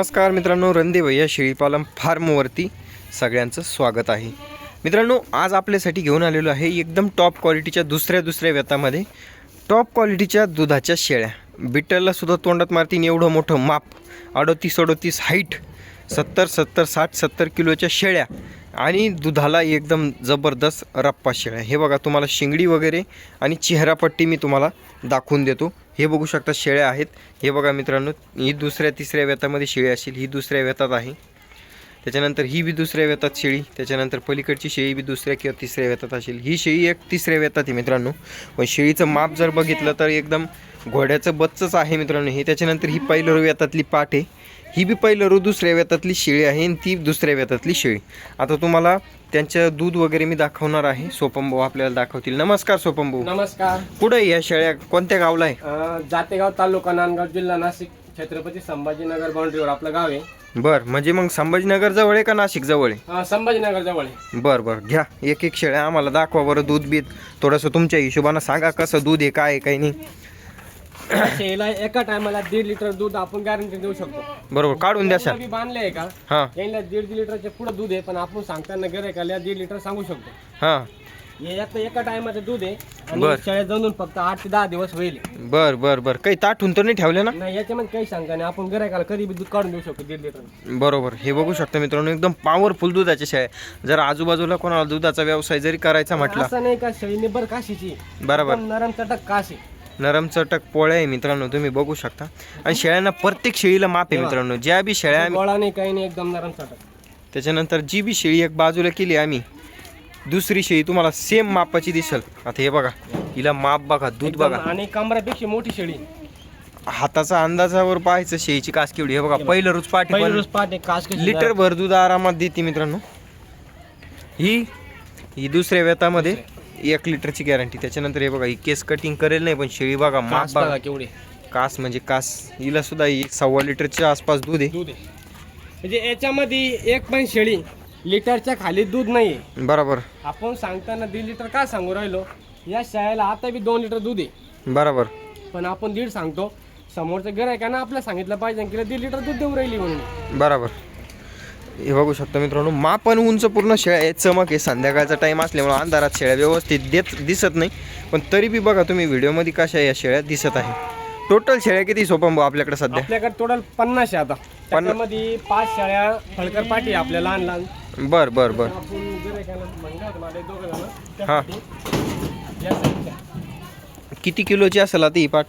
नमस्कार मित्रांनो रणदेव या शेळीपालन फार्मवरती सगळ्यांचं स्वागत आहे. मित्रांनो आज आपल्यासाठी घेऊन आलेलो आहे एकदम टॉप क्वालिटीच्या दुसऱ्या दुसऱ्या व्यतामध्ये. टॉप क्वालिटीच्या दुधाच्या शेळ्या. बिटरलासुद्धा तोंडात मारतीन एवढं मोठं माप. अडोतीस अडोतीस हाईट सत्तर सत्तर साठ सत्तर किलोच्या शेळ्या. आणि दुधाला एकदम जबरदस्त रप्पा शेळ्या. हे बघा तुम्हाला शिंगडी वगैरे आणि चेहरापट्टी मी तुम्हाला दाखवून देतो. हे बघू शकता शेळ्या आहेत. हे बघा मित्रांनो ही दुसऱ्या तिसऱ्या व्यतामध्ये शेळी असेल ही दुसऱ्या व्यतात आहे. त्याच्यानंतर ही बी दुसऱ्या व्यतात शेळी त्याच्यानंतर पलीकडची शेळी बी दुसऱ्या किंवा तिसऱ्या व्यतात असेल. ही शेळी एक तिसऱ्या व्यतात आहे मित्रांनो. पण शेळीचं माप जर बघितलं तर एकदम घोड्याचं बच्चंच आहे मित्रांनो. हे त्याच्यानंतर ही पहिलं व्यतातली पाट आहे. ही बी पहिलं रू दुसऱ्या व्यतातली शेळी आहे आणि ती दुसऱ्या व्यतातली शेळी. आता तुम्हाला त्यांचं दूध वगैरे मी दाखवणार आहे. सोपम भाऊ आपल्याला दाखवतील. नमस्कार सोपम भाऊ नमस्कार. कुठं या शेळ्या? कोणत्या गावला आहे? जातेगाव तालुका नांदगाव जिल्हा नाशिक छत्रपती संभाजीनगर बाउंड्रीवर आपलं गाव आहे. बर म्हणजे मग संभाजीनगर जवळ आहे का नाशिक जवळ आहे? संभाजीनगर जवळ आहे. बर बर घ्या. एक एक शेळ्या आम्हाला दाखवा बरं दूध बीत. थोडंसं तुमच्या हिशोबानं सांगा कसं दूध आहे काय काही नाही. शेळीला एका टायमाला दीड लिटर दूध आपण गॅरंटी देऊ शकतो. बरोबर काढून द्या मी बांधले आहे का? हां. यांना दीड दीड लिटरचे पुढे दूध आहे पण आपण सांगताना गिरायकाला दीड लिटर सांगू शकतो. हां. हे यात एका टायमाचं दूध आहे बर. शेळ्या जणून फक्त आठ ते दहा दिवस होईल. बर बर बर. काही ताठून तर नाही ठेवले ना? नाही याच्यामध्ये काही सांगता नाही. आपण गिरायकाला कधी बी दूध काढून देऊ शकतो दीड लिटर. बरोबर. हे बघू शकता मित्रांनो एकदम पॉवरफुल दुधाच्या शेळ्या जर आजूबाजूला कोणाला दुधाचा व्यवसाय जरी करायचा म्हटला असं नाही का शेळी निबर काशीची बरोबर. एकदम नरम चटक काशी नरम चटक पोळ्या आहे मित्रांनो तुम्ही बघू शकता. आणि शेळ्यांना प्रत्येक शेळीला माप आहे मित्रांनो. ज्या बी शेळ्या आम्ही गोळा नाही काही नाही एकदम नरम चटक. त्याच्यानंतर जी बी शेळी एक बाजूला केली आम्ही दुसरी शेळी तुम्हाला सेम मापाची दिसेल. आता हे बघा हिला माप बघा दूध बघा. आणि कमरापेक्षा मोठी शेळी. हाताचा अंदाजावर पाहायचं शेळीची कास केवढी हे बघा पहिलं रोज पाठी पहिली पण रोज पहाटे कास कशी लिटर भर दूध आरामात देते मित्रांनो. ही ही दुसऱ्या व्यतामध्ये एक लिटरची गॅरंटी. त्याच्यानंतर हे बघा ही केस कटिंग करेल नाही पण शेळी बघा माप कास बघा. बघा केवढे. कास म्हणजे कास. हिला सुद्धा एक सव्वा लिटरच्या आसपास दूध आहे. दूध आहे. म्हणजे याच्यामध्ये एक पण शेळी लिटरच्या खाली दूध नाहीये. बरोबर. आपण सांगताना दीड लिटर का सांगू राहिलो? या शेळ्याला आता बी दोन लिटर दूध आहे. बरोबर. पण आपण दीड सांगतो. समोरचं गिरायकानं आपल्याला सांगितलं पाहिजे की दीड लिटर दूध देऊ राहिली म्हणून. बरोबर. हे बघू शकता मित्रांनो मापन उंच पूर्ण शेळ्या चमक आहे. संध्याकाळचा टाईम असल्यामुळे अंधारात शेळ्या व्यवस्थित देत दिसत नाही. पण तरी बी बघा तुम्ही व्हिडिओमध्ये कशा या शेळ्या दिसत आहे. टोटल शेळ्या किती सोपं भाऊ आपल्याकडे सध्या? आपल्याकडे टोटल पन्नास आहे आता. त्याच्यामध्ये पाच शेळ्या फळकर पाठी आपल्या लहान लहान. बर बर बर. हां. किती किलोची असेल आता ही पाट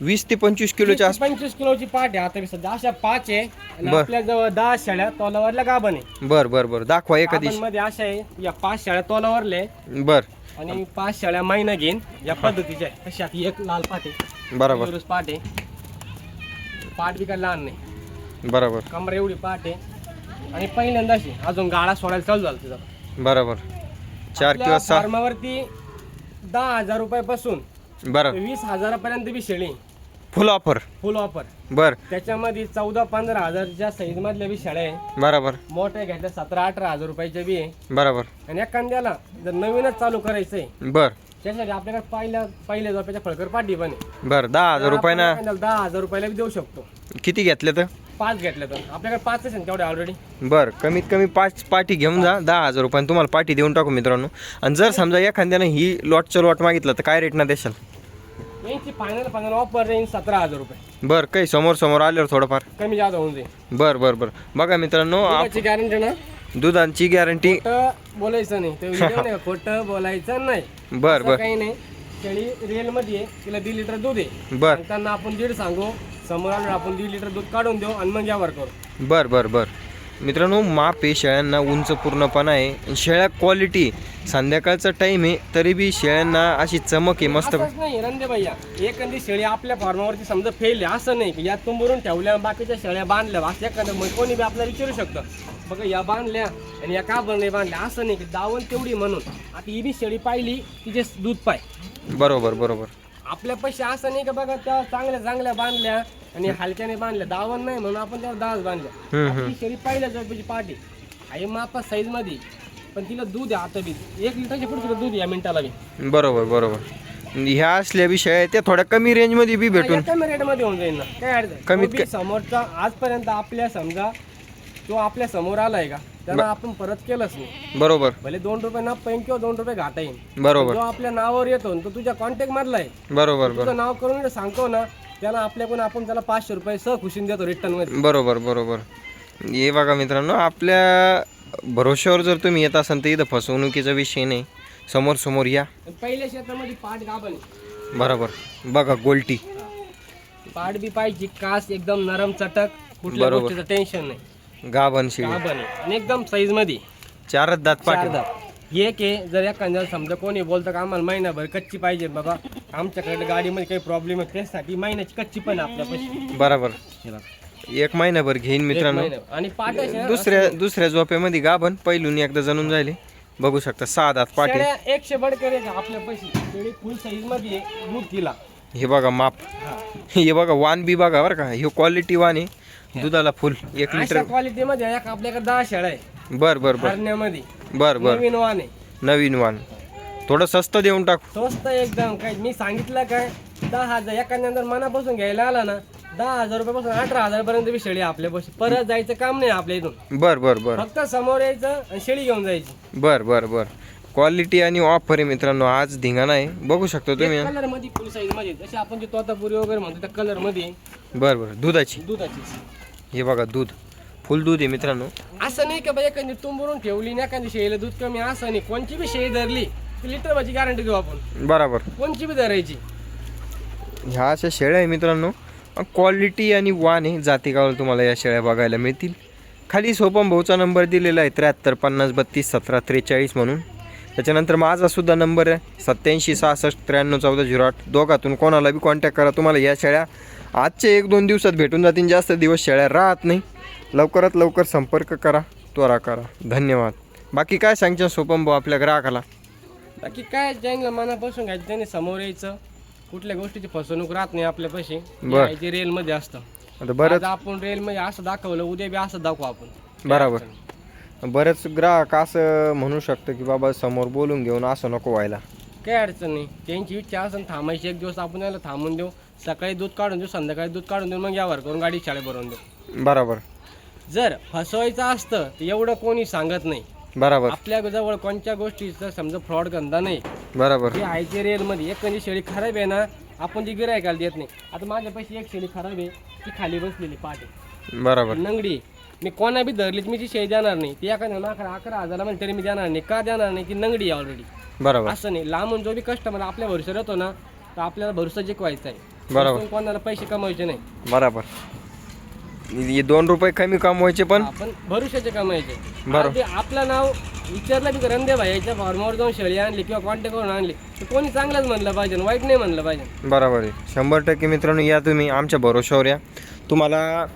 वीस ते पंचवीस किलोच्या ते पंचवीस किलोची पाट आहे आता मी सध्या. अशा पाच आहे आणि बर. आपल्या जवळ दहा शेळ्या तोलावरल्या गाभण आहे. बर बर बर. दाखवा एखादी. मध्ये अशा आहे या पाच शेळ्या तोलावरले बर. आणि पाच शेळ्या महिना घेईन. या पद्धतीच्या आहे तशी आता एक लाल पाट आहे. बरोबर. दिवस पाट आहे. पाट बी काय लहान नाही. बरोबर. कमर एवढी पाट आहे. आणि पहिल्यांदा अशी अजून गाळा सोडायला चालू झाला तुझा बरोबर. चार किंवा सहा. फार्मावरती दहा हजार रुपयापासून बरं. वीस हजारापर्यंत बी शेळी फुल ऑफर फुल ऑफर बर. त्याच्यामध्ये चौदा पंधरा हजारच्या साईज मधल्या बी शेळ्या आहे बरोबर. मोठ्या घेतल्या सतरा अठरा हजार रुपयाच्या बी आहे. बरोबर. आणि एखाद्याला जर नवीनच चालू करायचं आहे बर. त्यासाठी आपल्याकडे पहिल्या पहिल्या जोपाच्या फळकर पाठी पण आहे. बर दहा हजार रुपयाना आपण एखाद्याला दहा हजार रुपयाला बी देऊ शकतो. किती घेतले तर? पाच घेतल्या तर. आपल्याकडे पाच आहे तेवढे ऑलरेडी बर कमीत कमी पाच पाटी घेऊन जा दहा हजार रुपयाने तुम्हाला पाटी देऊन टाकू मित्रांनो. आणि जर समजा एखाद्यानं ही लॉटचं लॉट मागितलं तर काय रेटना देशाल? यांची फायनल फायनल ऑफर रेंज सतरा हजार रुपये. बर काही समोर समोर आल्यावर थोडंफार. कमी जादा होऊन जाईल. बर बर बर. बघा मित्रांनो आप गॅरंटी ना? दुधांची गॅरंटी खोटं बोलायचं नाही. ते व्हिडिओ नाही खोटं बोलायचं नाही. बर असं बर. काही नाही. शेळी रिअलमध्ये आहे तिला दीड लिटर दूध आहे. बर. त्यांना आपण दीड सांगू समोर आलो आपण दीड लिटर दूध काढून देऊ आणि मग यावर करू. बर बर बर. मित्रांनो माप आहे शेळ्यांना उंच पूर्णपणा आहे. शेळ्या क्वालिटी संध्याकाळचा टाईम आहे तरी बी शेळ्यांना अशी चमक आहे मस्त. असंच नाही रंदे भैया. एखादी शेळी आपल्या फार्मावरती समजा फेल आहे असं नाही की यात तुंबरून ठेवल्या बाकीच्या शेळ्या बांधल्या. असं एखादं मग कोणी बी आपल्याला विचारू शकतं. बघा या बांधल्या आणि या का बरं नाही बांधल्या? असं नाही की दावण तेवढी म्हणून. आता ही बी शेळी पाहिली तिचे दूध पाय. बरोबर बरोबर. आपल्या पैसे असं नाही का बघा त्या चांगल्या चांगल्या बांधल्या आणि हलक्याने बांधल्या. दावण नाही म्हणून आपण त्याला दहाच बांधल्या. आपली शेळी पहिल्या जवळची पाठी. आई मापा साईजमध्ये. पण तिला दूध आहे आता बी. एक लिटरच्या पुढे तिला दूध आहे या मिनिटाला बी. बरोबर बरोबर. ह्या असल्या विषय आहे त्या थोड्या कमी रेंजमध्ये बी भेटून. कमी रेटमध्ये होऊन जाईल ना. काय अडचण? कमीत बी समोरचा आजपर्यंत आपल्या समजा तो आपल्यासमोर आलाय का? त्याला आपण परत केलंच नाही. बरोबर. भले दोन रुपये ना पैन किंवा दोन रुपये घाटा येईल बरोबर. जो आपल्या नावावर येतो ना, तो तुझ्या कॉन्टॅक्ट मधला आहे बरोबर बरोबर तुझं नाव करून सांगतो ना त्याला आपल्याकडून आपण त्याला पाचशे रुपये सह खुशीन देतो रिटर्नमध्ये. बरोबर बरोबर. हे बघा मित्रांनो आपल्या भरोश्यावर जर तुम्ही येत असाल तर इथं फसवणुकीचा विषय नाही. समोर समोर या. आणि पहिल्या शेतामध्ये पाठ गाभण. बरोबर. बघा गोल्टी. पाठ बी पाहिजे कास एकदम नरम चटक. कुठल्या बरोबर. गोष्टीचं टेन्शन नाही. गाभण शिळी गाभण आहे आणि एकदम साईजमध्ये चारच दात चार पाठी दाब एक आहे जर एखाद्याला समजा कोणी बोलतं का आम्हाला महिनाभर कच्ची पाहिजे बाबा आमच्याकडे गाडीमध्ये काही प्रॉब्लेम आहे त्यासाठी महिन्याची कच्ची पण आहे आपल्यापाशी. बरोबर. हे बघा. एक महिनाभर घेईन एक मित्रांनो. महिना. आणि पाट्या दुसऱ्या दुसऱ्या झोपेमध्ये गाभण पहिलून एकदा जणून जायले. बघू शकता सहा दात पाठी. शेळ्या एकशे बडकर आहे आपल्या पैसे शेळी फुल साईजमध्ये आहे, दूध तिला. हे बघा माप. हे. बघा वान बी बघा बरं का हे क्वालिटी वान आहे. दुधाला फुल एक लिटर. क्वालिटी मध्ये एक आपल्याकडे दहा शेळ्या आहे. बर बर बर. हरण्यामध्ये. बर बर. नवीन वाण आहे. नवीन वान थोडं स्वस्त देऊन टाकू. स्वस्त एकदम. काय मी सांगितलं काय दहा हजार एखाद्या मनापासून घ्यायला आला ना दहा हजार रुपयापासून अठरा हजार पर्यंत बी शेळी आपल्या पैसे परत जायचं काम नाही आपल्या इथून. बर बर बर. फक्त समोर यायचं आणि शेळी घेऊन जायची. बर बर बर. क्वालिटी आणि ऑफर आहे मित्रांनो आज धिंगाणा आहे. बघू शकतो तुम्ही. कलरमध्ये फुल साईजमध्ये. जसे आपण जे तोतापुरी वगैरे म्हणतो त्या कलरमध्ये बर बर. दुधाची. दुधाची. हे बघा दूध. फुल दूध आहे मित्रांनो. असं नाही का बाई एखादी तुंबरून ठेवली ना एखादी शेळीला दूध कमी असं नाही. कोणची बी शेळी धरली लिटर भाजी गॅरंटी देऊ आपण. बराबर. कोणची बी धरायची. ह्या अशा शेळ्या आहे मित्रांनो. क्वालिटी आणि वान आहे. जातीगावर तुम्हाला या शेळ्या बघायला मिळतील. खाली सोपम भाऊचा नंबर दिलेला आहे त्र्याहत्तर पन्नास बत्तीस सतरा त्रेचाळीस म्हणून. त्याच्यानंतर माझा सुद्धा नंबर आहे. सत्याऐंशी सहासष्ट त्र्याण्णव चौदा झिरो आठ. दोघातून कोणाला बी कॉन्टॅक्ट करा. तुम्हाला या शेळ्या आजच्या एक दोन दिवसात भेटून जातील. जास्त दिवस शेळ्या राहत नाही. लवकरात लवकर संपर्क करा. त्वरा करा. धन्यवाद. बाकी काय सांगच्या सोपम भाऊ आपल्या ग्राहकाला? बाकी काय ज्यांना मनापासून घ्यायचं. त्याने समोर यायचं. कुठल्या गोष्टीची फसवणूक राहत नाही आपल्या पैसे बर. रेल मध्ये असतं. आता आज आपण रेल मध्ये असं दाखवलं उद्या बी असं दाखवू आपण. बरोबर. बरेच ग्राहक असं म्हणू शकतं की बाबा समोर बोलून घेऊन असं नको व्हायला. काही अडचण नाही. त्यांची इच्छा असेल थांबायची एक दिवस आपण त्याला थांबून देऊ. सकाळी दूध काढून देऊ संध्याकाळी दूध काढून देऊ मग यावर करून गाडी शाळे भरून देऊ. बरोबर. जर फसवायचं असतं तर एवढं कोणी सांगत नाही. बरोबर. आपल्या जवळ कोणत्या गोष्टीचा समजा फ्रॉड धंदा नाही. बरोबर. जे आहे ते रेलमध्ये. एक कधी शेळी खराब आहे ना आपण ती गिरायकाला देत नाही. आता माझ्या पैसे एक शेळी खराब आहे ती खाली बसलेली पाटे बरोबर. नंगडी मी कोणा बी धरली मी ती शेळी देणार नाही ती एखाद्या अकरा अकरा हजारला म्हणजे तरी मी देणार नाही. का देणार नाही? ती नंगडी आहे ऑलरेडी बरोबर. असं नाही. लांबून जो बी कस्टमर आपल्या भरोसा येतो ना तर आपल्याला भरोसा जिंकवायचा आहे. बरोबर. कोणाला पैसे कमवायचे नाही. बरोबर. हे दोन रुपये कमी कमवायचे पण? आपण भरोशाचे बरोबर. ते आपलं नाव विचारलं बी रंदे भाईच्या फॉर्मवर जाऊन शेळी आणली किंवा कॉन्टॅक्ट करून आणली. तर कोणी चांगलंच म्हणलं पाहिजे वाईट नाही म्हणलं पाहिजे. बरोबर आहे. शंभर टक्के मित्रांनो या तुम्ही आमच्या भरोशावर या. तुम्हाला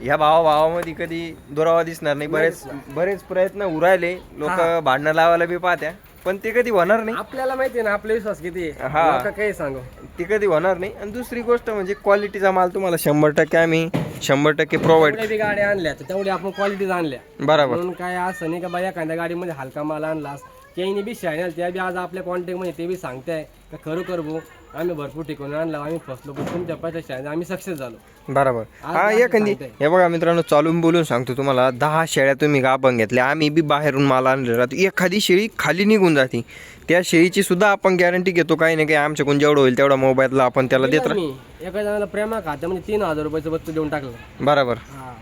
ह्या भावा भावामध्ये कधी दुरावा दिसणार नाही. बरेच बरेच प्रयत्न उरायले. लोक भांडणं लावायला बी पाहत्या. पण ते कधी होणार नाही. आपल्याला माहिती आहे ना आपला विश्वास किती आहे. हा. लोकं काही सांगू. ते कधी होणार नाही. आणि दुसरी गोष्ट म्हणजे क्वालिटीचा माल तुम्हाला शंभर टक्के आम्ही शंभर टक्के प्रोव्हाइड बी गाड्या आणल्या तर तेवढ्या आपण क्वालिटीज आणल्या. बरोबर. म्हणून काय असं नाही का बाई एखाद्या गाडीमध्ये हलका माल आणलास त्यांनी बी शाळेला त्या बी आज आपल्या कॉन्टॅक्टमध्ये ते बी सांगताय का खरोखर भाऊ आम्ही भरपूर ठिकाणी आणला आम्ही फसलो पण तुमच्या पैसे आम्ही सक्सेस झालो. बरोबर. हा एखादी. हे बघा मित्रांनो चालून बोलून सांगतो तुम्हाला दहा शेळ्या तुम्ही गाभण घेतल्या आम्ही बी बाहेरून माल आणलेला राहतो. एखादी शेळी खाली निघून जाते. त्या शेळीची सुद्धा आपण गॅरंटी घेतो काही ना काही आमच्याकडून जेवढं होईल तेवढा मोबाईलला आपण त्याला देत मी. एका जणाला प्रेमा खात्यामध्ये तीन हजार रुपयाचं बच्चू देऊन टाकलं. बरोबर.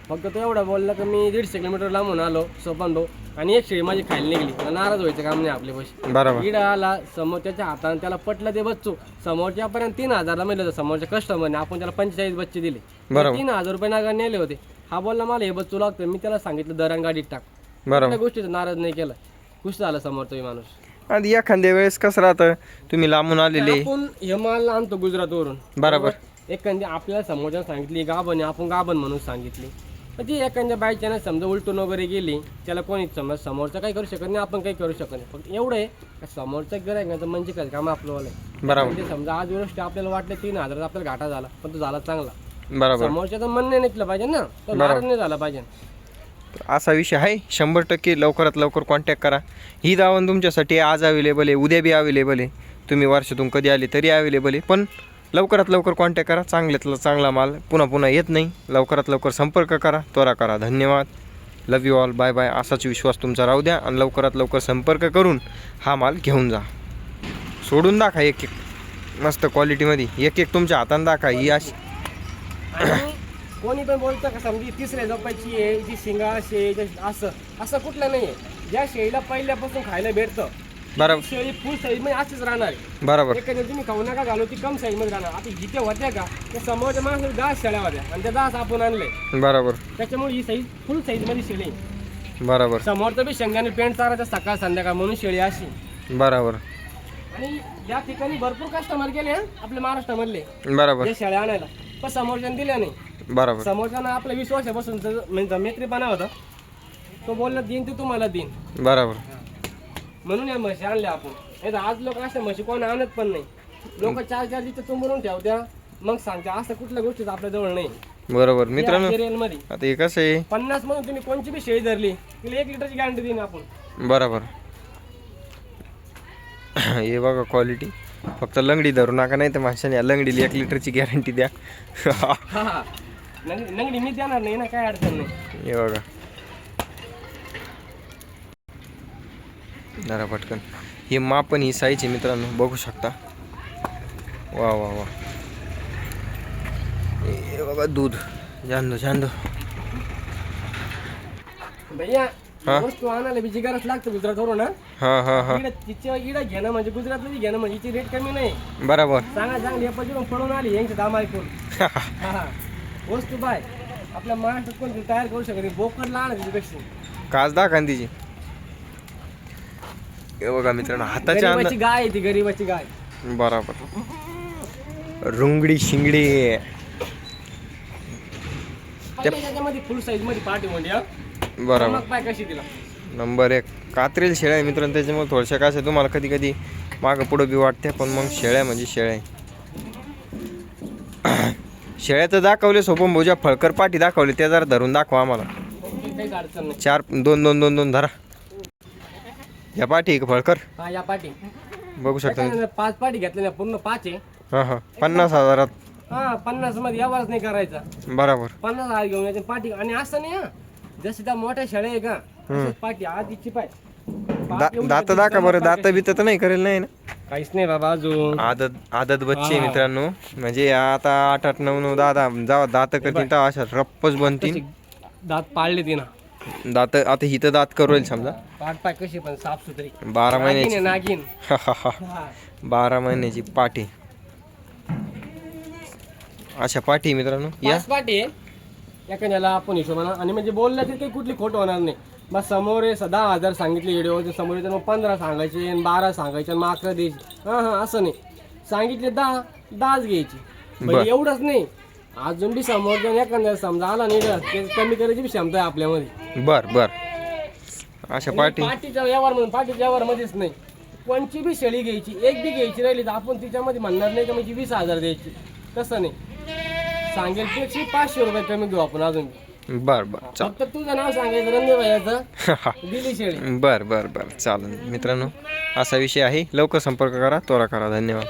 फक्त तो एवढा बोलला की मी दीडशे किलोमीटर लांबून आलो सोपान भाऊ आणि एक शेळी माझी खायला निघली. मला नाराज व्हायचं काम नाही आपले पैसे. बरोबर. इडा आला समोर त्याच्या हाताने त्याला पटलं ते बच्चू. समोरच्यापर्यंत तीन हजारला मिळलं होतं. समोरच्या कस्टमरने आपण त्याला पंचेचाळीस बच्चे दिले. बरोबर. तीन हजार रुपये नागा नेले होते. हा बोलला मला हे बच्चू लागतं. मी त्याला सांगितलं दरान गाडीत टाक. बरोबर. त्या गोष्टीचा नाराज नाही केला. खुश झाला समोरचा माणूस. आणि एखाद्या वेळेस कसं राहतं? तुम्ही लांबून आलेले. आपण हे माल आणतो गुजरातवरून. बरोबर. एखादी आपल्याला समोरच्या सांगितली गाभण आहे, आपण गाभण म्हणून सांगितली. पण ती एखाद्या बायच्यानं समजा उलटून वगैरे गेली त्याला कोणी समजा समोरचं काही करू शकत नाही आपण काही करू शकत नाही. फक्त एवढं आहे का समोरचं गिरायकाचं म्हणजे काय? काम आपलं. बरोबर. म्हणजे समजा आज गोष्ट आपल्याला वाटलं तीन हजार आपल्याला घाटा झाला पण तो झाला चांगला. बरोबर. समोरच्याचं म्हणणे निघलं पाहिजे ना. तो नाराज नाही झाला पाहिजे. असा विषय आहे. शंभर टक्के लवकरात लवकर कॉन्टॅक्ट करा. ही दावण तुमच्यासाठी आज अवेलेबल आहे उद्या बी अवेलेबल आहे. तुम्ही वर्षातून कधी आले तरी अवेलेबल आहे. पण लवकरात लवकर कॉन्टॅक्ट करा. चांगल्यातला चांगला माल पुन्हा पुन्हा येत नाही. लवकरात लवकर संपर्क करा. त्वरा करा. धन्यवाद. Love you all bye bye असाच विश्वास तुमचा राहू द्या आणि लवकरात लवकर संपर्क करून हा माल घेऊन जा. सोडून दाखा एक एक. मस्त क्वालिटीमध्ये एक एक तुमच्या हाताने दाखा. ही अशी कोणी पण बोलतं का समजी तिसऱ्या जपायची आहे जी शिंगा शे असं असं कुठलं नाही आहे ज्या शेळीला पहिल्यापासून खायला भेटतं बरोबर शेळी फुल साईजमध्ये अशीच राहणार आहे. बरोबर. एखाद्या तुम्ही खाऊ नका घालू ती कम साईजमध्ये राहणार. आता होत्या का त्या समोरच्या माणसाला दहा शेळ्या होत्या आणि त्या दहा आपण आणले. बरोबर. त्याच्यामुळे ही साईज फुल साईजमध्ये शेळी आहे. बरोबर. बी शेंगाने पेंट चारायचं सकाळ संध्याकाळ म्हणून शेळी अशी. बरोबर. आणि या ठिकाणी भरपूर कस्टमर गेले हं, आपल्या महाराष्ट्रामधले. बरोबर. जे शेळ्या आणायला. पण समोरच्याने दिल्या नाही. बरोबर. समोरच्यानं आपल्या वीस वर्षापासून म्हणजे मैत्रीपणा होता. तो बोलला देईन ते तुम्हाला देईन. बरोबर. म्हणून या म्हशी आणल्या आपण. नाही तर आज लोक अशा म्हशी कोण आणत पण नाही. लोक चार चार तिथे तुंबरून ठेवत्या. मग सांगत्या असं कुठल्या गोष्टीच आपल्या जवळ नाही. बरोबर. मित्रांनो मध्ये. आता हे कसं आहे? पन्नास म्हणून तुम्ही कोणची बी शेळी धरली तिला एक लिटरची गॅरंटी देईन आपण. बरोबर. हे बघा क्वालिटी फक्त लंगडी धरू नका नाही तर माणसाने या लंगडीला एक लिटरची गॅरंटी द्या. नंगडी मी देणार नाही ना काय अडचण नाही. हे बघा. जरा पटकन. हे मापन ही साईज आहे मित्रांनो बघू शकता. वा वा वा. हे बघा दूध. जान दो जान दो भैया हा? वस्तू आणायला बी जिगारच लागतं गुजरातवरून ना हां? हां हां इकडे तिच्या इकडे घेणं म्हणजे गुजरातला बी घेणं म्हणजे रेट कमी नाही. बरोबर. चांगला पळून आली यांची दाम ऐकून हा हा. वस्तू बाय आपल्या महाराष्ट्रात कोणती तयार करू शकत नाही. बोकड लहान आहे तिच्यापेक्षा. काच ना तिची. हे बघा मित्रांनो हाताच्या गरीबाची अंदा गाय आहे ती गरीबाची गाय. बरोबर. रुंगडी शिंगडी. पहिल्या त्याच्यामध्ये फुल साईजमध्ये पार्टी म्हणजे हा. बरोबर. मग पाय कशी तिला? नंबर एक. कात्रेल शेळ्या आहे मित्रांनो त्याच्यामुळे थोड्याशा काय तुम्हाला कधी कधी मागं पुढं बी वाटते पण मग शेळ्या म्हणजे शेळ्या आहे. शेळ्या तर दाखवले सोपं भोजा फळकर पाठी दाखवले त्या जरा धरून दाखवा आम्हाला. काहीच अडचण नाही. चार दोन दोन दोन दोन धरा. या पाठी का फळकर हा या पाठी. बघू शकता. पाच पाठी घेतल्या पूर्ण पाच आहे. हां हां. पन्नास हजारात. हा पन्नासमध्ये यावरच नाही करायचा. बरोबर. पन्नास हजार घेऊन यायचे पाठी. आणि असं नाही हा. जसं त्या मोठ्या शेळ्या आहे का तसंच पाठी. आधीची पाय दा दात दाखा बरं. दात बित तर नाही करेल नाही ना? काहीच नाही बाबा अजून. आदत आदत बच्चे. मित्रांनो. म्हणजे आता आठ आठ नऊ नऊ दहा दहा जेव्हा दात करतील तेव्हा अशा रप्पच बनतील. दात पाळले ती ना. दात आता हिथं दात करू समजा. कशी पण साफ सुथरी बारा नागिन महिन्याची. नागिन. बारा महिन्याची पाठी. अशा पाठी मित्रांनो. या. पाठी एखाद्याला आपण हिशोबानं आणि म्हणजे बोललं तर काही कुठली खोट होणार नाही. बस समोर आहे स- दहा हजार सांगितले व्हिडिओ समोर येतं मग पंधरा सांगायचे आणि बारा सांगायचे आणि मग अकरा द्यायचे. हां हां असं नाही. सांगितले दहा दहाच घ्यायची. एवढंच नाही. अजून बी समोर जर एखाद्या समजा आला नाही ते कमी करायची बी क्षमता आहे आपल्यामध्ये. बर बर. अशा आणि पाठी पाठीच्या व्यवहार म्हणून पाठीच्या व्यवहारमध्येच नाही. कोणची बी शेळी घ्यायची एक बी घ्यायची राहिली तर आपण तिच्यामध्ये म्हणणार नाही का म्हणजे वीस हजार द्यायची. तसं नाही. सांगेल पेक्षा पाचशे रुपये कमी घेऊ आपण अजून. बी. बर बर. चाल फक्त तुझं नाव सांगायचं रणदेव भैयाचं दिली शेळी. बर बर बर. चालेल. मित्रांनो असा विषय आहे. लवकर संपर्क करा. त्वरा करा. धन्यवाद.